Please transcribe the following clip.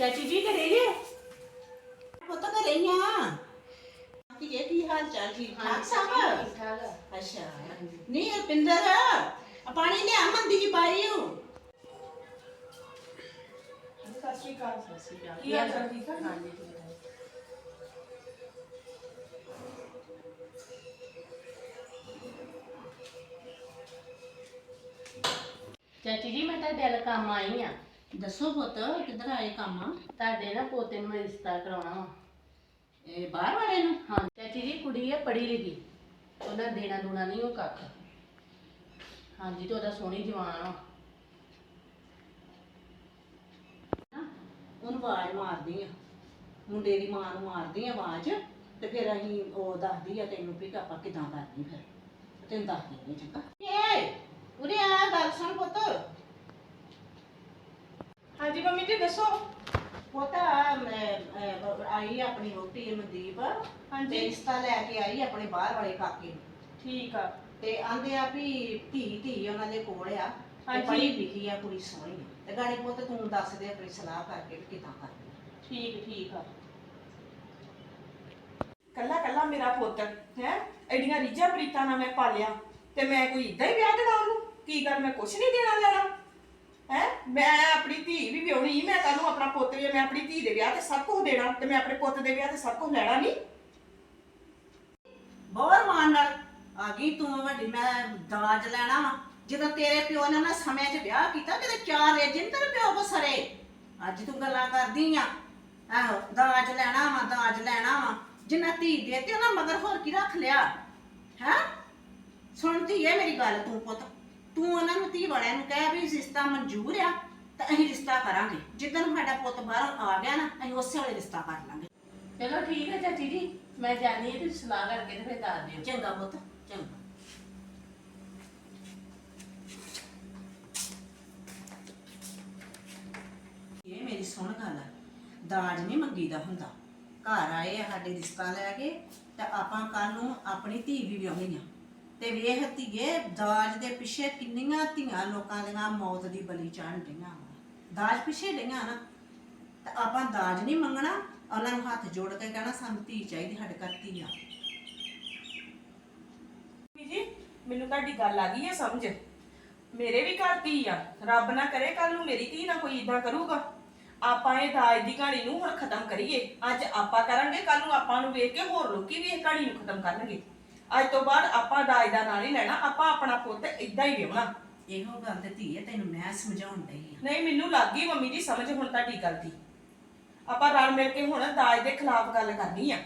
ਚਾਚੀ ਜੀ ਘਰੇ ਜੇ ਪੁੱਤ ਘਰੇ ਹੀ। ਆ ਕੀ ਇਹ ਕੀ ਹਾਲ ਚਾਲ? ਠੀਕ ਠਾਕ ਸਭ। ਅੱਛਾ। ਨਹੀਂ ਰਪਿੰਦਰ ਆ ਪਾਣੀ ਲਿਆ ਮੰਦੀ ਜੀ ਪਾਈ ਹੂੰ ਸਤਿ ਸ਼੍ਰੀ ਅਕਾਲ ਸਤਿ ਸ਼੍ਰੀ ਅਕਾਲ। ਕੀ ਹਾਲ ਚਾਲ, ਠੀਕ ਠਾਕ? ਹਾਂਜੀ ਚਾਚੀ ਜੀ ਮੈਂ ਤੁਹਾਡੇ ਵੱਲ ਕੰਮ ਆਈ ਆ ਦੱਸੋ ਪੁੱਤ ਕਿੱਧਰ ਆਏ ਕੰਮ? ਤੁਹਾਡੇ ਨਾ ਪੋਤੇ ਨੂੰ ਮੈਂ ਰਿਸ਼ਤਾ ਕਰਾਉਣਾ ਵਾ। ਇਹ ਬਾਹਰ ਵਾਲੇ ਨੂੰ? ਹਾਂ ਚਾਚੀ ਜੀ ਕੁੜੀ ਆ ਪੜ੍ਹੀ ਲਿਖੀ। ਉਹਦਾ ਦੇਣਾ ਦੂਣਾ ਨਹੀਂ ਉਹ ਕੱਖ। ਹਾਂਜੀ ਤੇ ਉਹਦਾ ਸੋਹਣੀ ਜਵਾਨ ਆ। ਨਾ, ਉਹਨੂੰ ਆਵਾਜ਼ ਮਾਰਦੀ ਆ। ਮੁੰਡੇ ਦੀ ਮਾਂ ਨੂੰ ਮਾਰਦੀ ਆ ਆਵਾਜ਼ ਤੇ ਫਿਰ ਅਸੀਂ ਉਹ ਦੱਸਦੀ ਆ ਤੈਨੂੰ ਵੀ ਕਿ ਆਪਾਂ ਕਿਦਾਂ ਕਰਨੀ ਫਿਰ। ਤੈਨੂੰ ਦੱਸ ਦਿੰਦੀ ਚੰਗਾ। ਏ ਉਰੇ ਆ ਗੱਲ ਸੁਣ ਪੁੱਤ। ਹਾਂਜੀ ਮੰਮੀ ਜੀ ਦੱਸੋ। ਪੁੱਤ ਆ ਮੈਂ ਅਹ, ਆਈ ਆਪਣੀ ਵੋਟੀ ਮਨਦੀਪ ਹਾਂਜੀ। ਤੇ ਰਿਸ਼ਤਾ ਲੈ ਕੇ ਆਈ ਆਪਣੇ ਬਾਹਰ ਵਾਲੇ ਕਾਕੇ ਨੂੰ। ਠੀਕ ਆ। ਤੇ ਆਂਦੇ ਆ ਵੀ ਧੀ ਧੀ ਉਹਨਾਂ ਦੇ ਕੋਲ ਆ। ਤੇ ਹਾਂਜੀ। ਪੜ੍ਹੀ ਲਿਖੀ ਆ ਕੁੜੀ ਸੋਹਣੀ ਆ। ਤੇ ਗਾੜੀ ਪੁੱਤ ਤੂੰ ਦੱਸ ਦੇ ਆਪਣੀ ਸਲਾਹ ਕਰਕੇ ਵੀ ਕਿਦਾਂ ਕਰਨੀ ਠੀਕ ਠੀਕ ਆ। ਕੱਲਾ ਕੱਲਾ ਮੇਰਾ ਪੁੱਤ ਹੈ? ਐਡੀਆਂ ਰੀਝਾਂ ਪ੍ਰੀਤਾਂ ਨਾਲ ਮੈਂ ਪਾਲਿਆ। ਤੇ ਮੈਂ ਕੋਈ ਇਦਾਂ ਹੀ ਵਿਆਹ ਦੇਣਾ ਉਹਨੂੰ ਕੀ ਕਰ ਮੈਂ ਕੁਛ ਨਹੀਂ ਦੇਣਾ ਲੈਣਾ? ਹੈ? ਮੈਂ ਆਪਣੀ ਧੀ ਵੀ ਵਿਆਹਣੀ, ਮੈਂ ਕੱਲ ਆਪਣਾ ਪੁੱਤ ਵੀ, ਮੈਂ ਆਪਣੀ ਧੀ ਦੇ ਵਿਆਹ ਤੇ ਸਭ ਕੁਝ ਦੇਣਾ ਤੇ ਮੈਂ ਆਪਣੇ ਪੁੱਤ ਦੇ ਵਿਆਹ ਤੇ ਸਭ ਕੁਝ ਲੈਣਾ ਨਹੀਂ ਬਹੁਤ ਮਾਨ ਨਾਲ। ਆ ਗਈ ਤੂੰ ਵੱਡੀ, ਮੈਂ ਦਾਜ ਲੈਣਾ ਵਾ। ਜਦੋਂ ਤੇਰੇ ਪਿਓ ਨੇ ਨਾ ਸਮੇਂ 'ਚ ਵਿਆਹ ਕੀਤਾ, ਕਿਤੇ ਚਾਰ ਏਜੰਟ ਤੇਰੇ ਪਿਓ ਕੋ ਸਰੇ। ਅੱਜ ਤੂੰ ਗੱਲਾਂ ਕਰਦੀ ਆ। ਆਹੋ, ਦਾਜ ਲੈਣਾ ਵਾ, ਦਾਜ ਲੈਣਾ ਵਾ। ਜਿੰਨਾ ਧੀ ਦੇ ਤੇ ਉਹਨਾਂ ਮਗਰ ਹੋਰ ਕੀ ਰੱਖ ਲਿਆ? ਹੈ? ਸੁਣਦੀ ਏ ਮੇਰੀ ਗੱਲ ਤੂੰ ਪੁੱਤ। ਤੂੰ ਉਹਨਾਂ ਨੂੰ ਧੀ ਵਾਲਿਆਂ ਨੂੰ ਕਹਿ ਵੀ ਰਿਸ਼ਤਾ ਮਨਜ਼ੂਰ ਆ ਤਾਂ ਅਸੀਂ ਰਿਸ਼ਤਾ ਕਰਾਂਗੇ। ਜਿੱਦਣ ਸਾਡਾ ਪੁੱਤ ਬਾਹਰੋਂ ਆ ਗਿਆ ਨਾ ਅਸੀਂ ਉਸੇ ਵੇਲੇ ਰਿਸ਼ਤਾ ਕਰ ਲਾਂਗੇ। ਚਲੋ ਠੀਕ ਹੈ ਚਾਚੀ ਜੀ ਮੈਂ ਜਾਣੀ ਹੈ ਤੇ ਸਲਾਹ ਕਰਕੇ ਤੇ ਫਿਰ ਦੱਸ ਦਿਓ। ਚੰਗਾ ਪੁੱਤ ਚੰਗਾ। ਇਹ ਮੇਰੀ ਸੁਣ ਗੱਲ ਆ ਦਾਜ ਨਹੀਂ ਮੰਗੀਦਾ ਹੁੰਦਾ। ਘਰ ਆਏ ਆ ਸਾਡੇ ਰਿਸ਼ਤਾ ਲੈ ਕੇ ਤੇ ਆਪਾਂ ਕੱਲ ਨੂੰ ਆਪਣੀ ਧੀ ਵੀ ਵਿਆਹਣੀ ਆ। ਤੇ ਵੇਖ ਧੀਏ, ਦਾਜ ਦੇ ਪਿੱਛੇ ਕਿੰਨੀਆਂ ਧੀਆਂ ਲੋਕਾਂ ਦੇ ਨਾਲ ਮੌਤ ਦੀ ਬਲੀ ਚੜ੍ਹਨ ਡੀਆਂ ਵਾਂ। ਦਾਜ ਪਿੱਛੇ ਡਈਆਂ ਨਾ, ਤੇ ਆਪਾਂ ਦਾਜ ਨਹੀਂ ਮੰਗਣਾ, ਉਹਨਾਂ ਨੂੰ ਹੱਥ ਜੋੜ ਕੇ ਕਹਿਣਾ, ਸਾਨੂੰ ਧੀ ਚਾਹੀਦੀ ਸਾਡੇ ਘਰ ਧੀ ਆ ਮੰਮੀ ਜੀ, ਮੈਨੂੰ ਤੁਹਾਡੀ ਗੱਲ ਆ ਗਈ ਹੈ ਸਮਝ। ਮੇਰੇ ਵੀ ਘਰ ਧੀ ਆ। ਰੱਬ ਨਾ ਕਰੇ ਕੱਲ ਨੂੰ ਮੇਰੀ ਧੀ ਨਾ ਕੋਈ ਇਦਾਂ ਕਰੂਗਾ। ਆਪਾਂ ਇਹ ਦਾਜ ਦੀ ਕਹਾਣੀ ਨੂੰ ਹੁਣ ਖਤਮ ਕਰੀਏ। ਅੱਜ ਆਪਾਂ ਕਰਾਂਗੇ ਕੱਲ ਨੂੰ ਆਪਾਂ ਨੂੰ ਵੇਖ ਕੇ ਹੋਰ ਲੋਕੀ ਵੀ ਇਹ ਕਹਾਣੀ ਨੂੰ ਖਤਮ ਕਰਨਗੇ। ਅੱਜ ਤੋਂ ਬਾਅਦ ਆਪਾਂ ਦਾਜ ਦਾ ਨਾਂ ਨਹੀਂ ਲੈਣਾ ਆਪਾਂ ਆਪਣਾ ਪੁੱਤ ਇਦਾਂ ਹੀ ਵਿਆਹਣਾ। ਇਹੋ ਗੱਲ ਤੇ ਧੀਏ ਤੈਨੂੰ ਮੈਂ ਸਮਝਾਉਣ ਡਈ ਆ ਨਹੀਂ ਮੈਨੂੰ ਲੱਗ ਗਈ ਮੰਮੀ ਜੀ ਸਮਝ ਹੁਣ ਤੁਹਾਡੀ ਗੱਲ ਦੀ ਆਪਾਂ ਰਲ ਮਿਲ ਕੇ ਹੁਣ ਦਾਜ ਦੇ ਖਿਲਾਫ ਗੱਲ ਕਰਨੀ ਆ।